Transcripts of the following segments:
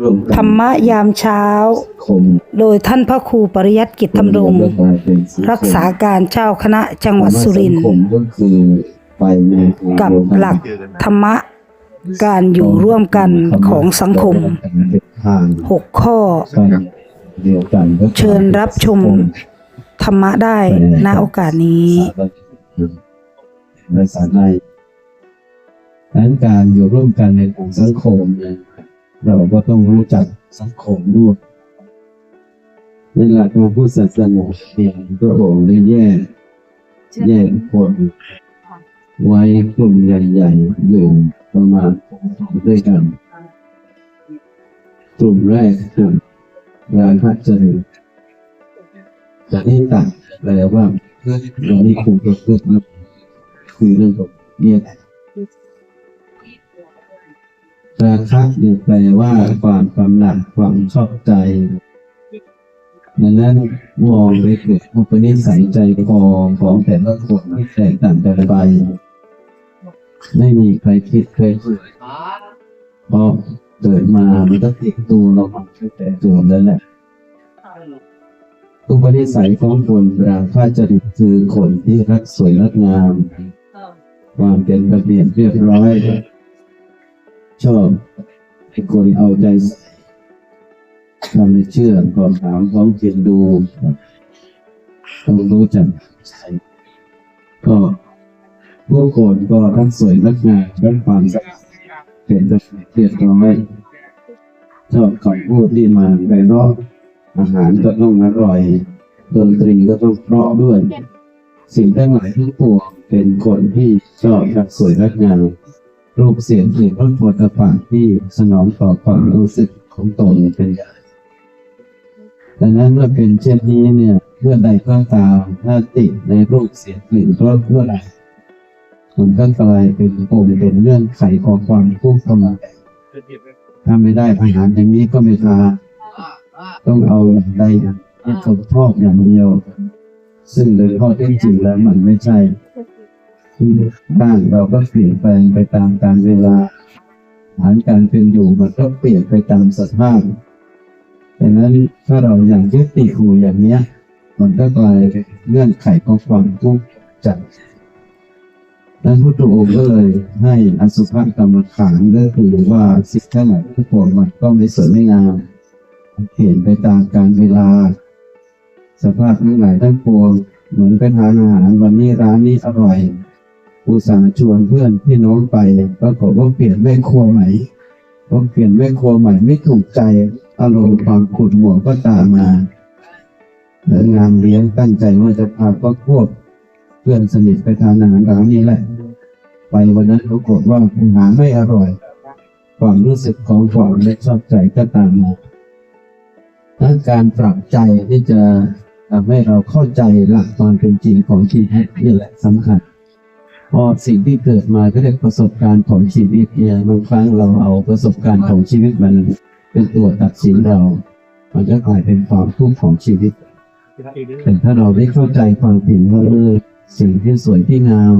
ร่วมธกัรนรมะยามเช้า คมโดยท่านพระครูปริยัติกิจธรรมรงค์แล้วกลายเป็นสังคมรักษาการเจ้าคณะจังหวัดสุรินทสัร์งคมก็คือไปในทางกับเดียวนหลักธรรมะการอยู่ร่วมกันของสังคม เป็นทาง6 ข้อกันเดียวกันก็คือเชิญรับชมธรรมะได้ณโอกาสนี้ภาษาในดังนั้นการอยู่ร่วมกันในของสังคมเนี่ย เราก็ต้องรู้จักสังคมด้วยในหลักการพุทธศาสนาเนี่ยพระองค์ได้แยกแยกคนไว้กลุ่มใหญ่ๆอยู่ประมาณด้วยกันกลุ่มแรกกลุ่มราคะจริตจะนี่ตัดแปลว่าเรานี่คุมประพฤติคือเรื่องของเนี่ย ราคะเนี่ยแปลว่าความกำหนัดความชอบใจ ดังนั้นมองไปเกิดอุปนิสัยใจคอของแต่ละคนที่แตกต่างกันไป ไม่มีใครคิดเคยฝึกเพราะเกิดมามันก็ติดตัวเรามาตั้งแต่ตัวแล้วแหละอุปนิสัยของคนราคาจริตคือคนที่รักสวยรักงาม ความเป็นระเบียบเรียบร้อย ชอบให้คนเอาใจทำให้เชื่อก่อนถามของเขียนดูต้องรู้จักใส่ก็ผู้คนก็รักสวยรักงงามรักความสะอาดเป็นระเบียบเรียบร้อยชอบคำพูดที่มาไปรอบอาหารก็ต้องอร่อยดนตรีก็ต้องเพราะด้วย สิ่งทั้งหลายทั้งปวงเป็นคนที่ชอบรักสวยรักงาม รูปเสียงกลิ่นรสผลิภัณฑ์ที่สนองต่อความรู้สึกของตนเป็นใหญ่ดังนั้นเมื่อเป็นเช่นนี้เนี่ยเมื่อใดก็ตามถ้าติดในรูปเสียงกลิ่นรสเมื่อใดมันก็กลายเป็นปมเป็นเรื่องไขของความทุกข์เข้ามาถ้าไม่ได้อาหารอย่างนี้ก็ไม่ทานต้องเอาอย่างใดอย่างที่สมชอบอย่างเดียว ซึ่งโดยข้อเท็จจริงแล้วมันไม่ใช่ บ้านเราก็เปลี่ยนแปลงไปตามกาลเวลาฐานการเป็นอยู่มันก็เปลี่ยนไปตามสภาพดังนั้นถ้าเราอย่างยึดติดอยู่อย่างเนี้ย มันก็กลายเป็นเงื่อนไขของความทุกข์จากนั้นพุทธองค์ก็เลยให้อสุภกรรมฐานก็คือว่าสิ่งทั้งหลายทั้งปวงมันก็ไม่สวยไม่งามเปลี่ยนไปตามกาลเวลา สภาพทั้งหลายทั้งปวงเหมือนเป็นทานอาหารวันนี้ร้านนี้อร่อย อุตส่าห์ชวนเพื่อนพี่น้องไปปรากฏว่าเปลี่ยนแม่ครัวใหม่พอเปลี่ยนแม่ครัวใหม่ไม่ถูกใจอารมณ์ความขุ่นหมัวก็ตามมาแล้วงานเลี้ยงตั้งใจว่าจะพาก็พวกเพื่อนสนิทไปทานอาหารร้านนี้แหละ ไปวันนั้นปรากฏว่าอาหารไม่อร่อย ความรู้สึกของความไม่ชอบใจก็ตามมาดังนั้นการปรับใจที่จะทำให้เราเข้าใจหลักความเป็นจริงของชีวิตนี่แหละสำคัญ พราะสิ่งที่เกิดมาก็เรียกประสบการณ์ของชีวิตเนี่ยบางครั้งเราเอาประสบการณ์ของชีวิตมันเป็นตัวตัดสินเรา มันจะกลายเป็นความทุกข์ของชีวิต แต่ถ้าเราได้เข้าใจความจริงว่าเออสิ่งที่สวยที่งาม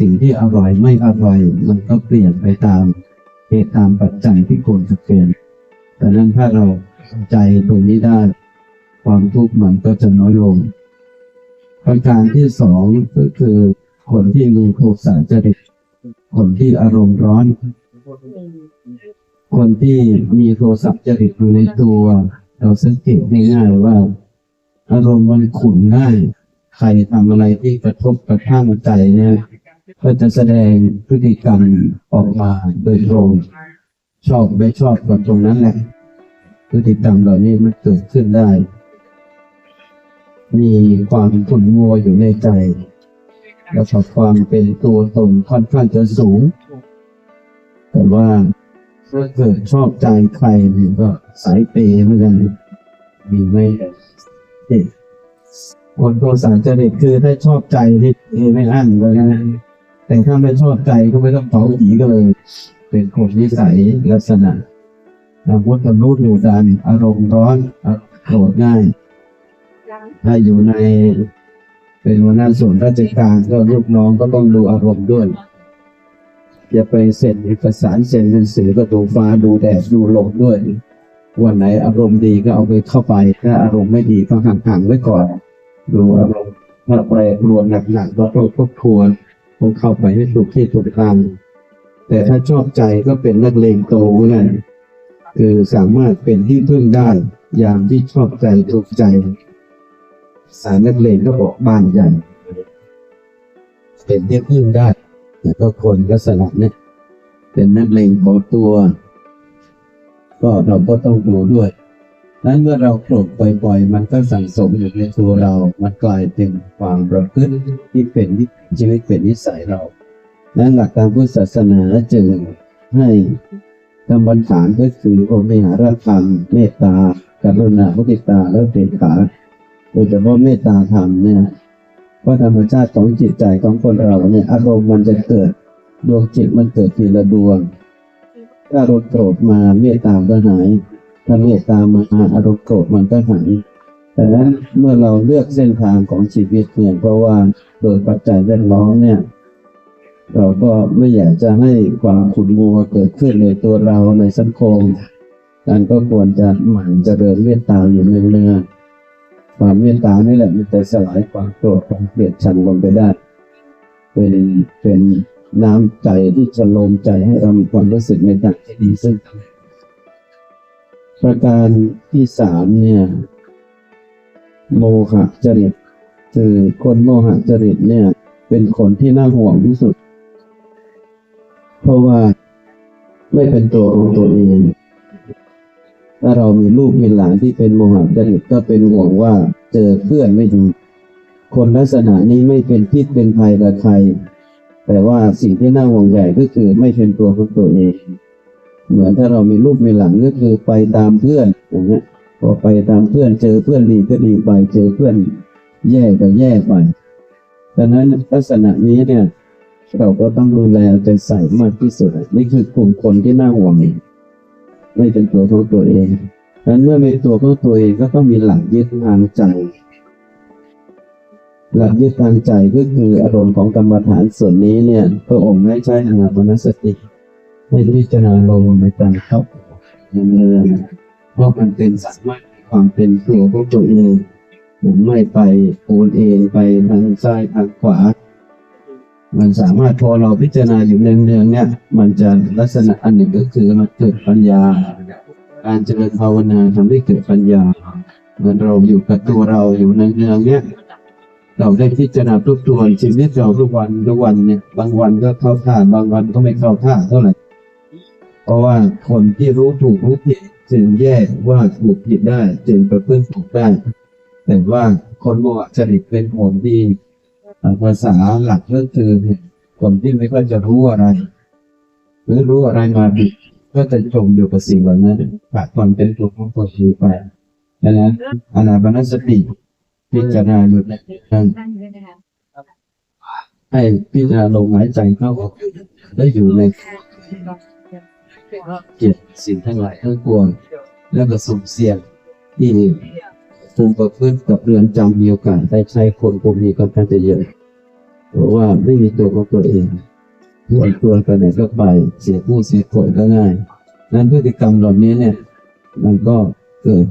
สิ่งที่อร่อยไม่อร่อย มันก็เปลี่ยนไปตามเหตุตามปัจจัยที่ควรจะเปลี่ยนแต่นั้นถ้าเราใจตรงนี้ได้ ความทุกข์มันก็จะน้อยลงประการที่สองก็คือ คนที่มีโทสะจริต คนที่อารมณ์ร้อน คนที่มีโทสะจริตอยู่ในตัว เราสังเกตง่ายๆว่า อารมณ์มันขุ่นง่าย ใครทำอะไรที่กระทบกระทั่งใจเนี่ยก็จะแสดงพฤติกรรมออกมาโดยตรงชอบไม่ชอบก็ตรงนั้นแหละพฤติกรรมเหล่านี้มันเกิดขึ้นได้ มีความขุ่นมัวอยู่ในใจ แล้วก็ความเป็นตัวตนค่อนข้างจะสูง แต่ว่าถ้าเกิดชอบใจใครเนี่ยก็สายเปย์เหมือนกันมีไหมเด็กคนโทสารจริตคือถ้าชอบใจที่เอไม่อั้นเลยนะแต่ถ้าไม่ชอบใจก็ไม่ต้องเผาผีก็เลย เป็นคนนิสัยลักษณะอาวุธรู้ดูดันอารมณ์ร้อนอารมณ์โกรธง่าย ถ้าอยู่ใน เป็นหัวหน้าส่วนราชการก็ลูกน้องก็ต้องดูอารมณ์ด้วยอย่าไปเซ็นเอกสารเซ็นหนังสือก็ดูฟ้าดูแดดดูลมด้วย วันไหนอารมณ์ดีก็เอาไปเข้าไป ถ้าอารมณ์ไม่ดีก็ห่างๆไว้ก่อน ดูอารมณ์ถ้าแปรปรวนหนักๆก็ต้องทบทวนต้องเข้าไปให้ถูกที่ถูกทางแต่ถ้าชอบใจก็เป็นนักเลงโตนั่นคือสามารถเป็นที่พึ่งได้ยามที่ชอบใจถูกใจ สารนักเลงก็บอกบ้านใหญ่ เป็นที่พึ่งได้แต่ก็คนลักษณะเนี้เป็นนักเลงพอตัว ก็เราก็ต้องดูด้วยนั้นเมื่อเราโกรธบ่อยๆ มันก็สั่งสมอยู่ในตัวเรา มันกลายเป็นความประพฤติที่เป็นที่ชีวิตเป็นนิสัยเรา นั้นหลักการพุทธศาสนาจึงให้กรรมฐานก็คือโอเมหารธรรมเมตตากรุณามุติตาและเปขา โดยเฉพาะเมตตาธรรมเนี่ยเพราะธรรมชาติของจิตใจของคนเราเนี่ยอารมณ์มันจะเกิดดวงจิตมันเกิดทีละดวง ถ้าอารมณ์โกรธมาเมตตาก็หาย ถ้าเมตตามาอารมณ์โกรธมันก็หายแต่นั้นเมื่อเราเลือกเส้นทางของชีวิตเนี่ยเพราะว่าโดยปัจจัยแวดล้อมเนี่ย เราก็ไม่อยากจะให้ความขุ่นมัวเกิดขึ้นในตัวเราในสังคมการก็ควรจะหมั่นเจริญเมตตาอยู่เนืองๆ ความเมตตานี่แหละมันจะสลายความโกรธความเกลียดชังลงไปได้ เป็นเป็นน้ำใจที่จะลมใจให้เรามีความรู้สึกในทางที่ดีซึ่งประการที่สามเนี่ย โมหะจริตคือคนโมหะจริตเนี่ย เป็นคนที่น่าห่วงที่สุด เพราะว่าไม่เป็นตัวของตัวเอง ถ้าเรามีลูกมีหลานที่เป็นโมหะจริตก็เป็นห่วงว่าเจอเพื่อนไม่ดีคนลักษณะนี้ไม่เป็นพิษเป็นภัยกับใคร แต่ว่าสิ่งที่น่าห่วงใหญ่ก็คือไม่เป็นตัวของตัวเอง เหมือนถ้าเรามีลูกมีหลานก็คือไปตามเพื่อนอย่างเงี้ยพอไปตามเพื่อนเจอเพื่อนดีก็ดีไปเจอเพื่อนแย่ก็แย่ไปดังนั้นลักษณะนี้เนี่ยเราก็ต้องดูแลใจใส่มากที่สุดนี่คือกลุ่มคนที่น่าห่วง ไม่เป็นตัวของตัวเองดังนั้นเมื่อเป็นตัวของตัวเองก็ต้องมีหลักยึดทางใจ หลักยึดทางใจก็คืออารมณ์ของกรรมฐานส่วนนี้เนี่ยพระองค์ให้ใช้อนาปนสติ ให้พิจารณาลงในการเข้าเนืองเพราะมันเป็นสามารถมีความเป็นตัวของตัวเองผมไม่ไปโอนเองไปทางซ้ายทางขวา มันสามารถพอเราพิจารณาอยู่เนืองๆเนี่ย มันจะลักษณะอันหนึ่งก็คือมันเกิดปัญญา การเจริญภาวนาทำให้เกิดปัญญาเหมือนเราอยู่กับตัวเราอยู่เนืองๆเนี่ย เราได้พิจารณาทุกตัวชีวิตเราทุกวันทุกวันเนี่ยบางวันก็เข้าท่าบางวันก็ไม่เข้าท่าเท่าไหร่เพราะว่าคนที่รู้ถูกรู้ผิดจึงแยกว่าถูกผิดได้จึงประพฤติถูกได้แต่ว่าคนโมหะจริตเป็นคนที่อ่า ภาษาหลักก็คือคนที่ไม่ค่อยจะรู้อะไรหรือรู้อะไรมาผิดก็จะจมอยู่กับสิ่งเหล่านั้นขาดความเป็นตัวของตัวเองไปดังนั้นอนาปานสติพิจารณาอยู่ในนั้นให้พิจารณาลมหายใจเข้าออกได้อยู่ในเกียรติสิ่งทั้งหลายทั้งปวงแล้วก็สุ่มเสี่ยงที่ ภูมิประพฤติกับเรือนจำมีโอกาสได้ใช้คนกลุ่มนี้ก็ค่อนข้างจะเยอะเพราะว่าไม่มีตัวของตัวเองปล่อยตัวไปไหนก็ไปเสียผู้เสียคนก็ง่ายนั้นพฤติกรรมเหล่านี้เนี่ย มันก็เกิด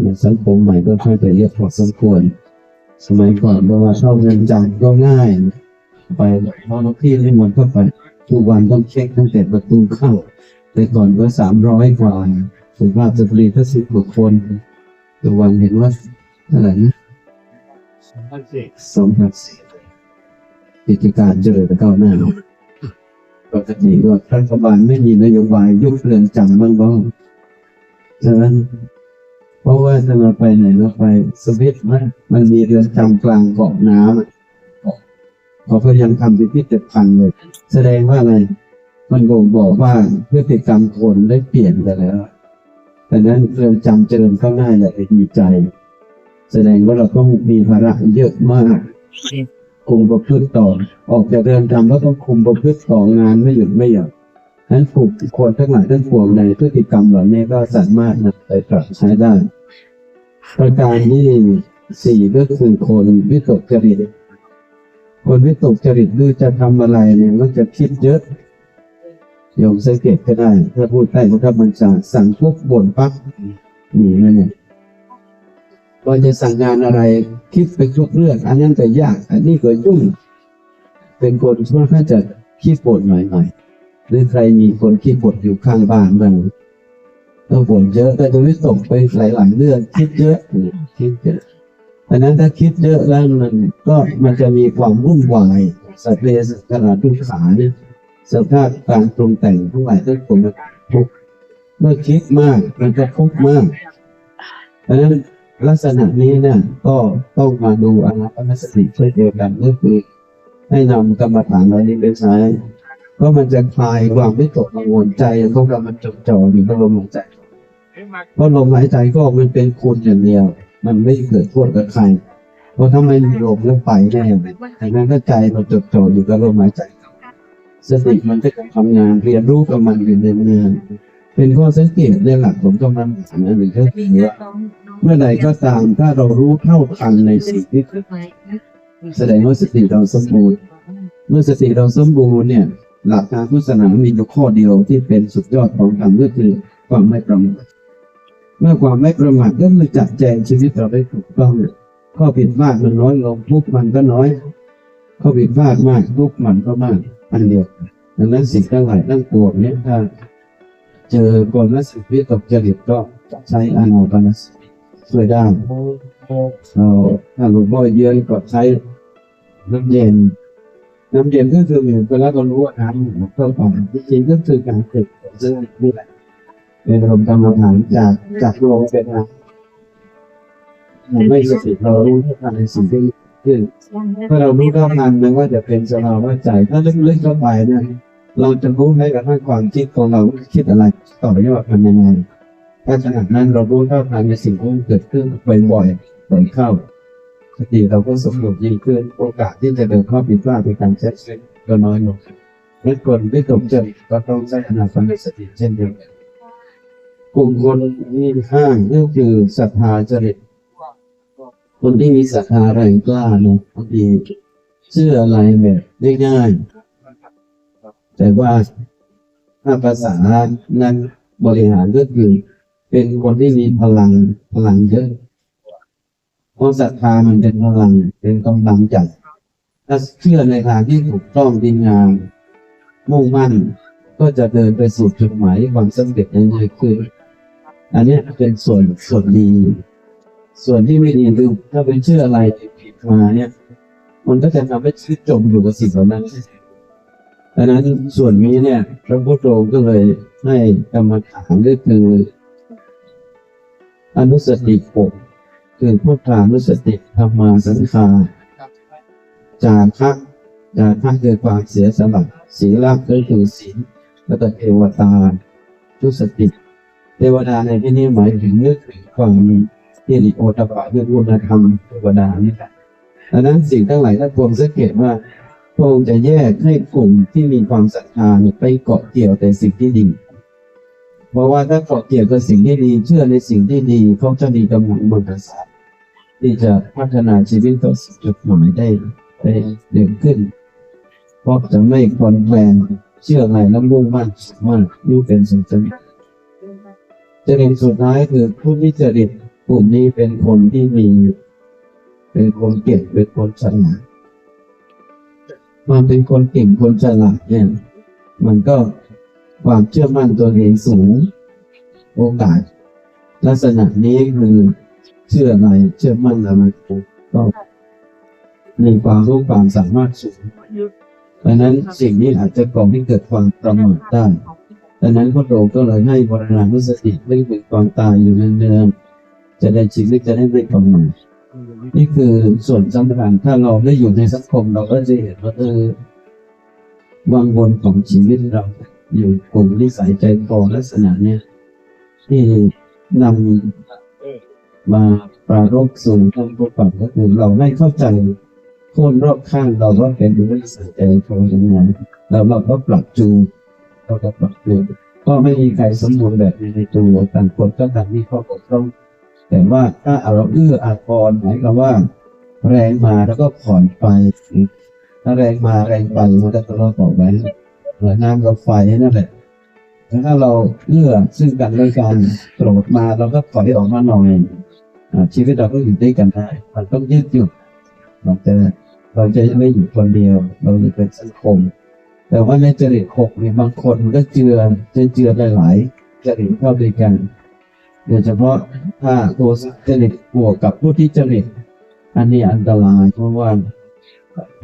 ในสังคมใหม่ก็ค่อนข้างจะเยอะพอสมควร สมัยก่อนเว่าเข้าเรือนจำก็ง่าย ไปพอเราพี่ให้มันเข้าไปทุกวันต้องเช็คตั้งแต่ประตูเข้า แต่ก่อนก็สามร้อยกว่าสุภาพสตรีถ้าสิบกว่าคน ต่วันเห็นว่าเท่าไหร่นะสองพันสี่กิจการเจริญก้าวหน้าปกติก็รัฐบาลไม่มีนโยบายยุบเรือนจำบ้างบ้างฉะนั้น เพราะว่าถ้าเราไปไหนเราไปสวิตมันมันมีเรือนจำกลางเกาะน้ำอะเขาก็ยังทำเป็นพิพิธภัณฑ์เลย แสดงว่าอะไร มันบ่งบอกว่าพฤติกรรมคนได้เปลี่ยนไปแล้ว แต่นั้นเรือนจำเจริญเข้าวหน้าอย่าไปดีใจ แสดงว่าเราต้องมีภาระเยอะมากคุมประพฤติต่อ ออกจากเรือนจำแล้วต้องคุมประพฤติต่องานไม่หยุดไม่หย่อนนั้นผูกคนทั้งหลายทั้งปวงในพฤติกรรมเหล่านี้ก็สามารถนำไปปรับใช้ได้ ประการที่สี่ก็คือคนวิตกจริต คนวิตกจริตคือจะทำอะไรเนี่ยมันจะคิดเยอะ โยมสังเกตก็ได้ ถ้าพูดใต้พุทธบัญชาสั่งปุ๊บบ่นปั๊บหนีเลยเนี่ยพอจะสั่งงานอะไรคิดไปทุกเรื่อง อันนั้นก็ยาก อันนี้ก็ยุ่ง เป็นคนค่อนข้างจะขี้บ่นหน่อยๆหรือใครมีคนขี้บ่นอยู่ข้างบ้านบ้างต้องบ่นเยอะก็จะไม่ตกไปหลายๆเรื่องคิดเยอะคิดเยอะดังนั้นถ้าคิดเยอะแล้วมันก็มันจะมีความวุ่นวายสัตว์เลี้ยงขนาดทุกขาเนี่ย สภาพการปรุงแต่งทั้งหลายทั้งปวงมันทุกเมื่อคิดมากมันก็ทุกข์มากดังนั้นลักษณะนี้เนี่ยก็ต้องมาดูอนาปนสติเพื่อเดียวกันก็คือให้นำกรรมฐานเหล่านี้ไปใช้เพราะมันจะคลายความไม่ตกกังวลใจของเรามันจดจ่ออยู่กับลมหายใจเพราะลมหายใจก็มันเป็นคุณอย่างเดียว มันไม่เกิดโทษกับใครเพราะถ้าไม่มีลมแล้วไปแน่แต่นั้นถ้าใจเราจดจ่ออยู่กับลมหายใจ สติมันก็จะทำงานเรียนรู้กับมันอยู่ในเนืองเป็นข้อสังเกตในหลักของกำลังฐานหรือก็คือว่าเมื่อใดก็ตามถ้าเรารู้เท่าทันในสิ่งที่เกิดแสดงว่าสติเราสมบูรณ์ เมื่อสติเราสมบูรณ์เนี่ย หลักการพุทธศาสนามีอยู่ข้อเดียวที่เป็นสุดยอดของธรรมก็คือความไม่ประมาทเมื่อความไม่ประมาทก็มันจัดแจงชีวิตเราได้ถูกต้องเนี่ยข้อผิดพลาดมันน้อยลงทุกข์มันก็น้อยข้อผิดพลาดมากทุกข์มันก็มาก อันเดียวดังนั้นสิ่งทั้งหลายทั้งปวงเนี่ยถ้าเจอกลและสิ่งที่ตกจริตก็ใช้อานาปานสติช่วยได้เราถ้าหลวงพ่อเยือนก็ใช้น้ำเย็นน้ำเย็นก็คือเหมือนเวลาเรารู้ว่าน้ำเข้าไปจริงก็คือการฝึกซึ่งนี่แหละเป็นอารมณ์กรรมฐานจากจากลมเป็นน้ำทำให้สติเรารู้เท่ทันในสิ่งที่ ขึ้น ถ้าเรารู้เท่าทันมันว่าจะเป็นสภาวะใจถ้าลึกๆเข้าไปเนี่ยเราจะรู้แม้กระทั่งความคิดของเราคิดอะไรต่อยอดมันยังไงถ้าขนาดนั้นเรารู้เท่าทันในสิ่งที่เกิดขึ้นบ่อยๆบ่อยเข้าสติเราก็สมบูรณ์ยิ่งขึ้นโอกาสที่จะเดินข้อผิดพลาดในการใช้ชีวิตก็น้อยลงและคนที่ตกจริตก็ต้องใช้อนาคตสติเช่นเดียวกันกลุ่มคนที่ห้าก็คือศรัทธาจริต คนที่มีศรัทธาแรงกล้าเนอะบางทีเชื่ออะไรแบบง่ายๆแต่ว่าถ้าภาษานั้นบริหารก็คือ เป็นคนที่มีพลังพลังเยอะเพราะศรัทธามันเป็นพลังเป็นกำลังใจถ้าเชื่อในทางที่ถูกต้องดีงามมุ่งมั่นก็จะเดินไปสู่จุดหมายความสำเร็จได้ง่ายขึ้นอันนี้เป็นส่วนส่วนดี ส่วนที่ไม่ดีคือถ้าเป็นชื่ออะไรผิดมาเนี่ย มันก็จะทำให้ชีวิตจมอยู่กับสิ่งเหล่านั้นดังนั้นส่วนนี้เนี่ย พระพุทธองค์ก็เลยให้กรรมฐานก็คือ อนุสติหกคือพุทธานุสติธรรมาสังคาจาคะจาคะคือความเสียสละศีลก็คือศีลแล้วก็เทวตาทุสติ เทวดาในที่นี้หมายถึงนึกถึงความ ที่ริโอตปะคือคุณธรรมเทวดานี่แหละดังนั้นสิ่งทั้งหลายท่านพวงสังเกตว่าพระองค์จะแยกให้กลุ่มที่มีความศรัทธาเนี่ยไปเกาะเกี่ยวแต่สิ่งที่ดี เพราะว่าถ้าเกาะเกี่ยวกับสิ่งที่ดี เชื่อในสิ่งที่ดีเขาจะมีกำลังมวลสารที่จะพัฒนาชีวิตต่อสู่จุดหมายได้ได้เร็วขึ้น เพราะจะไม่คลอนแคลนเชื่ออะไรแล้วมุ่งมั่นมั่นนี่เป็นสิ่งสำคัญจริตสุดท้ายคือผู้ที่จริต กลุ่มนี้เป็นคนที่มีเป็นคนเก่งเป็นคนฉลาดความเป็นคนเก่งคนฉลาดเนี่ย มันก็ความเชื่อมั่นตัวเองสูง โอกาส ลักษณะนี้คือเชื่ออะไรเชื่อมั่นอะไรก็มีความรู้ความสามารถสูงดังนั้นสิ่งนี้อาจจะก่อให้เกิดความประมาทได้ดังนั้นพระองค์ก็เลยให้บรณานุสติไม่เป็นความตายอยู่เนืองๆ จะได้ชีวิตจะได้ไม่ประมาทนี่คือส่วนสำคัญถ้าเราได้อยู่ในสังคมเราก็จะเห็นว่าเออวังวนของชีวิตเรา อยู่กลุ่มนิสัยใจคอลักษณะเนี้ยที่นำมาปรารบสู่ท่านผู้ฟังก็คือเราไม่เข้าใจคนรอบข้างเราว่าเป็นนิสัยใจคอยังไงแล้วเราก็ปรับจูนเราก็ปรับตัวก็ไม่มีใครสมบูรณ์แบบในตัวต่างคนก็ต่างมีข้อบกพร่อง แต่ว่าถ้าเราเอื้ออาทรหมายความว่า แรงมาแล้วก็ผ่อนไปถ้าแรงมาแรงไปมันก็ตลอดต่อไปเหมือนน้ำกับไฟนั่นแหละแต่ถ้าเราเอื้อซึ่งกันและกันโกรธมาเราก็ถอยออกมาหน่อยอชีวิตเราก็อยู่ด้วยกันได้มันต้องยืดหยุ่นเราจะเราจะไม่อยู่คนเดียว เราอยู่เป็นสังคม แต่ว่าในจริตหกเนี่ยบางคนมันก็เจือจะเจือหลายๆจริตเข้าด้วยกัน โดยเฉพาะถ้าตัวจริตบวกกับผู้ที่จริต อันนี้อันตรายเพราะว่า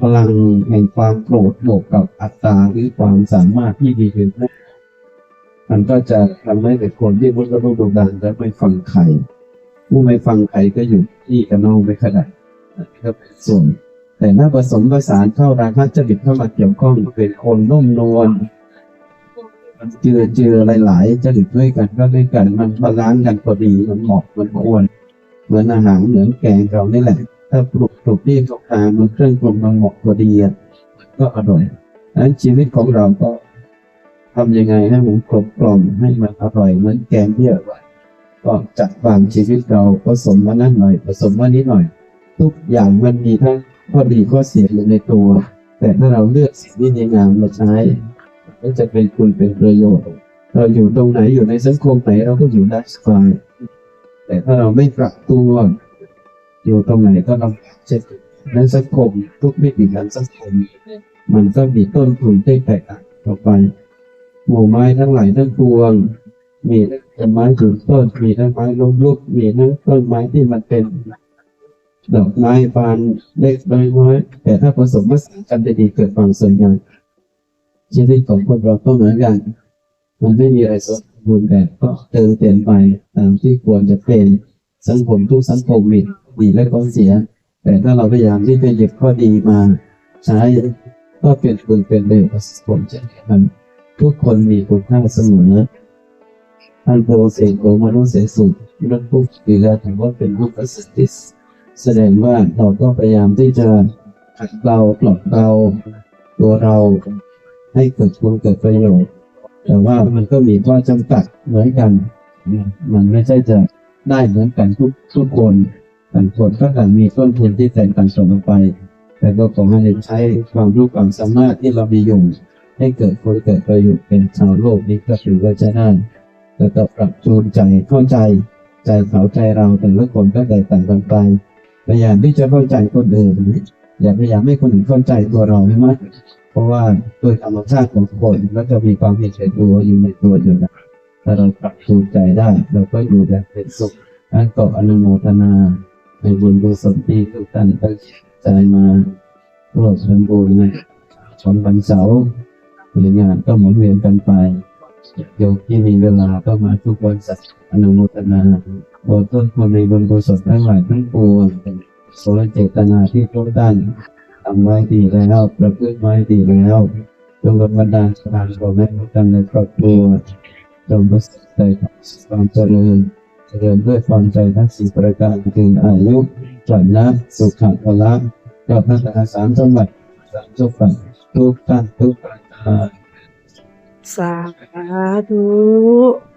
พลังแห่งความโกรธบวกกับอัตตราหรือความสามารถที่ดีขึ้นมันก็จะทำให้เป็นคนที่มุดกระดุกดดันและไม่ฟังใครผู้ไม่ฟังใครก็อยู่ที่กระนองไม่ขนาดอันนี้ก็เป็นส่วน แต่ถ้าผสมผสานเข้าราคะจริตเข้ามาเกี่ยวข้องเป็นคนนุ่มนวล เจือเจือหลายๆจริตด้วยกันก็ด้วยกัน มันบาลานซ์กันพอดีมันเหมาะมันควรเหมือนอาหารเหมือนแกงเรานี่แหละ ถ้าปลุกปลุกที่ตกตามมันเครื่องปรุงมันเหมาะพอดีก็อร่อยนั้นชีวิตของเราก็ทำยังไงให้มันกลมกล่อมให้มันอร่อยเหมือนแกงที่อร่อยก็จัดวางชีวิตเราผสมมานั่นหน่อยผสมมานี้หน่อย ทุกอย่างมันมีทั้งข้อดีข้อเสียอยู่ในตัว แต่ถ้าเราเลือกสิ่งที่ดีงามมาใช้ ก็จะเป็นคุณเป็นประโยชน์ เราอยู่ตรงไหนอยู่ในสังคมไหนเราก็อยู่ได้สบายแต่ถ้าเราไม่ปรับตัวอยู่ตรงไหนก็ลำบากเช่นกันในสังคมทุกมิติของสังคมมันก็มีต้นทุนที่แตกต่างออกไป หมู่ไม้ทั้งหลายทั้งปวง มีทั้งต้นไม้ถึงต้นมีทั้งไม้ล้มลุกมีทั้งต้นไม้ที่มันเป็นดอกไม้บานเล็กน้อยๆแต่ถ้าผสมผสานกันได้ดีเกิดความสวยงาม ชีวิตของคนเราก็เหมือนกัน มันไม่มีอะไรสมบูรณ์แบบก็เติมเต็มไปตามที่ควรจะเป็นสังคมทุกสังคมมีดีและข้อเสีย แต่ถ้าเราพยายามที่จะหยิบข้อดีมาใช้ก็เป็นคุณเป็นประโยชน์กับสังคมเช่นกันทุกคนมีคุณค่าเสมอท่านโพเสกโอมนุษย์เสสุนั่นพูดดีแล้วถือว่าเป็นรูปสติสแสดงว่าเราก็พยายามที่จะขัดเกลาปลอบเราตัวเรา ให้เกิดคุณเกิดประโยชน์ แต่ว่ามันก็มีข้อจำกัดเหมือนกัน มันไม่ใช่จะได้เหมือนกันทุกทุกคนต่างคนก็ต่างมีต้นทุนที่แตกต่างกันออกไป แต่ก็ขอให้ใช้ความรู้ความสามารถที่เรามีอยู่ให้เกิดคนเกิดประโยชน์เป็นชาวโลกนี้ก็ถือว่าใช้ได้แต่ต้องปรับจูนใจเข้าใจ ใจเขาใจเราแต่ละคนก็แตกต่างกันไปพยายามที่จะเข้าใจคนอื่นอย่าพยายามให้คนอื่นเข้าใจตัวเราให้มาก เพราะว่าโดยธรรมชาติของคนก็จะมีความเห็นแก่ตัวอยู่ในตัวอยู่แล้วถ้าเราปรับจูนใจได้ เราก็อยู่แบบเป็นสุขนั้นก็อนุโมทนา ในบุญกุศลที่ทุกท่านตั้งใจมาร่วมสมบูรณ์ในชนวันเสาร์หรืองานก็หมุนเวียนกันไปโยมที่มีเวลาก็มาทุกวันสัตว์อนุโมทนาบนต้นคนในบุญกุศลทั้งหลายทั้งปวงโสเจตนาที่ทุกท่าน ทำไว้ดีแล้วประพฤติไว้ดีแล้วจงบันดาลสถานของแม่ทุกท่านในครอบครัวจงประสบใจความเจริญเจริญด้วยความใจทั้งสี่ประการถึงอายุจันนะสุขภาละกับพระตาสามสมบัติสามสุขทุกท่านทุกประการสาธุ